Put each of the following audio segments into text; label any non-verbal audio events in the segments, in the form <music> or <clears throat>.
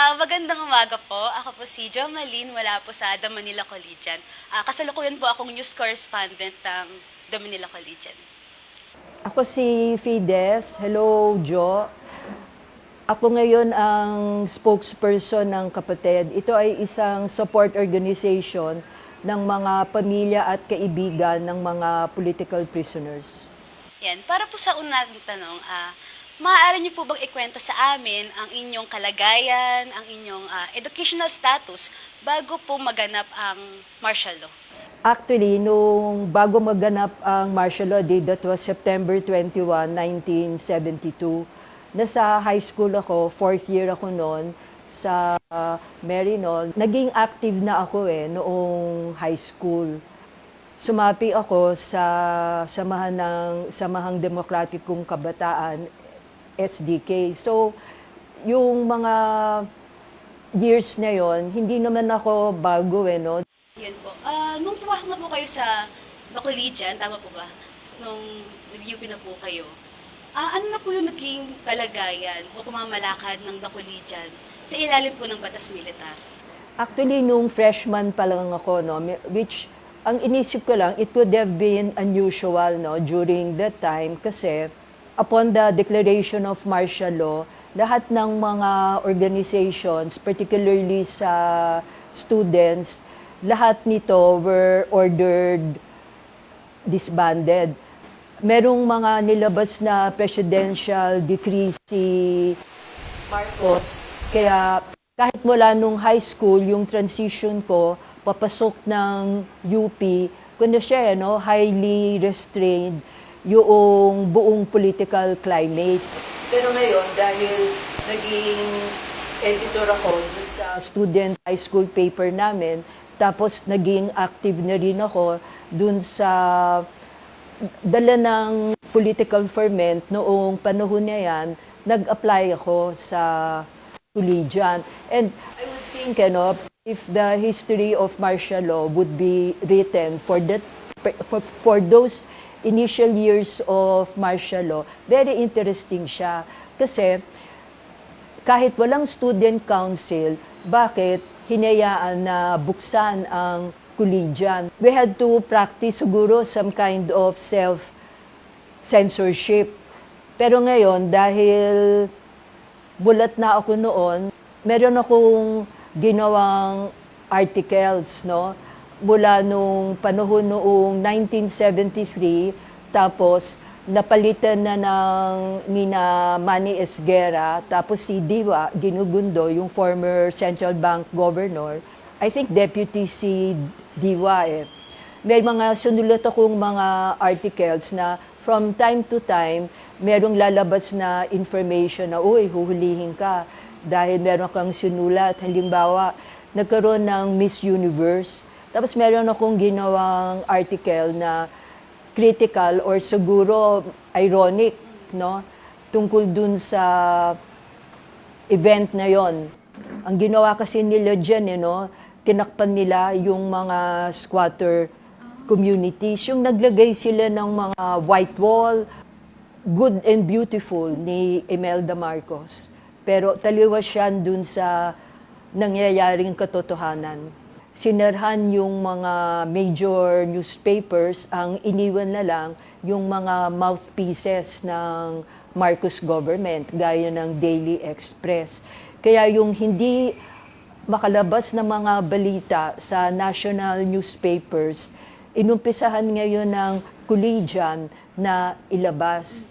Ah, magandang umaga po. Ako po si Jo Malin, wala po sa The Manila Collegian. Ah, kasalukuyan po akong news correspondent ng The Manila Collegian. Ako si Fides. Hello, Jo. Ako ngayon ang spokesperson ng kapatid. Ito ay isang support organization ng mga pamilya at kaibigan ng mga political prisoners. Yan, para po sa unang tanong, ah, maaari niyo po bang ikwento sa amin ang inyong kalagayan, ang inyong ah, educational status bago po maganap ang martial law? Actually, nung bago maganap ang martial law day, that was September 21, 1972, nasa high school ako, fourth year ako noon, sa uh, Maryknoll. Naging active na ako eh, noong high school. Sumapi ako sa samahan ng Samahang Demokratikong Kabataan, SDK. So, yung mga years na yon, hindi naman ako bago eh, no? Yan po. Ah, nung pumasok na po kayo sa The Collegian, tama po ba? Nung nag-UP na po kayo, ah, ano na po yung naging kalagayan o pamamalakad ng The Collegian sa ilalim po ng batas militar? Actually, nung freshman pa lang ako, no, which ang inisip ko lang, it could have been unusual no, during that time kasi upon the declaration of martial law, lahat ng mga organizations, particularly sa students, lahat nito were ordered disbanded. Merong mga nilabas na presidential decree si Marcos. Kaya kahit mula nung high school, yung transition ko, papasok ng UP, kundi siya, eh, no, highly restrained yung buong political climate. Pero ngayon, dahil naging editor ako sa student high school paper namin, tapos naging active na rin ako dun sa dala ng political ferment noong panahon na yan, nag-apply ako sa collegian. And I would think, know, if the history of martial law would be written for that for, for those initial years of martial law, very interesting siya. Kasi kahit walang student council, bakit hinayaan na buksan ang collegian? We had to practice siguro some kind of self-censorship. Pero ngayon, dahil bulat na ako noon, meron akong ginawang articles, no? Mula nung panahon noong 1973, tapos napalitan na ng nina Manny Esguera, tapos si Diwa Ginugundo, yung former central bank governor. I think deputy si Diwa eh. May mga sunulat akong mga articles na from time to time, merong lalabas na information na, uy, huhulihin ka dahil meron kang sinulat. Halimbawa, nagkaroon ng Miss Universe. Tapos meron akong ginawang article na critical or siguro ironic, no? Tungkol dun sa event na yon. Ang ginawa kasi nila dyan, eh, no? tinakpan nila yung mga squatter communities. Yung naglagay sila ng mga white wall, good and beautiful ni Imelda Marcos. Pero taliwas yan dun sa nangyayaring katotohanan. Sinerhan yung mga major newspapers, ang iniwan na lang yung mga mouthpieces ng Marcos government, gaya ng Daily Express. Kaya yung hindi makalabas na mga balita sa national newspapers, inumpisahan ngayon ng collegian na ilabas.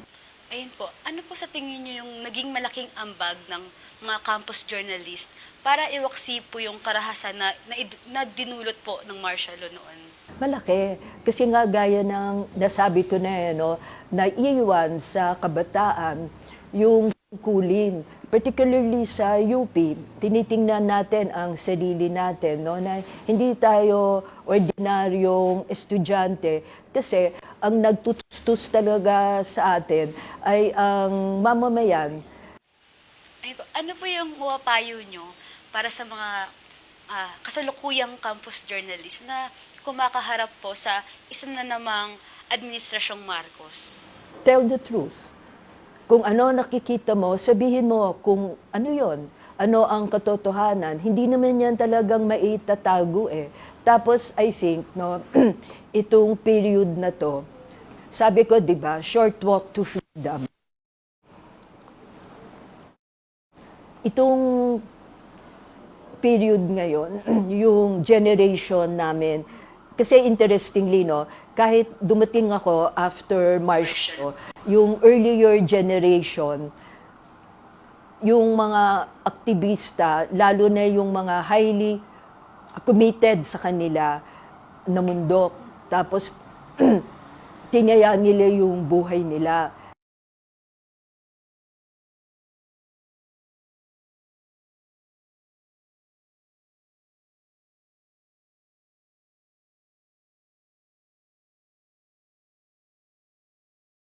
Ayun po, ano po sa tingin niyo yung naging malaking ambag ng mga campus journalist para iwaksi po yung karahasan na, na, na dinulot po ng martial law noon? Malaki. Kasi nga gaya ng nasabi ko na eh, no, naiwan sa kabataan yung kulin. Particularly sa UP, tinitingnan natin ang sarili natin, no, na hindi tayo ordinaryong estudyante kasi ang nagtutustos talaga sa atin ay ang mamamayan po, ano po yung mapapayo nyo para sa mga ah, kasalukuyang campus journalist na kumakaharap po sa isa na namang administrasyong Marcos? tell the truth. Kung ano nakikita mo, sabihin mo kung ano yon. ano ang katotohanan. Hindi naman yan talagang maitatago eh. Tapos I think no <clears throat> itong period na to, sabi ko 'di ba, short walk to freedom. Itong period ngayon, <clears throat> yung generation namin, kasi interestingly, no, kahit dumating ako after March, no, yung earlier generation, yung mga aktivista, lalo na yung mga highly committed sa kanila na mundo, tapos <clears throat> tinaya nila yung buhay nila.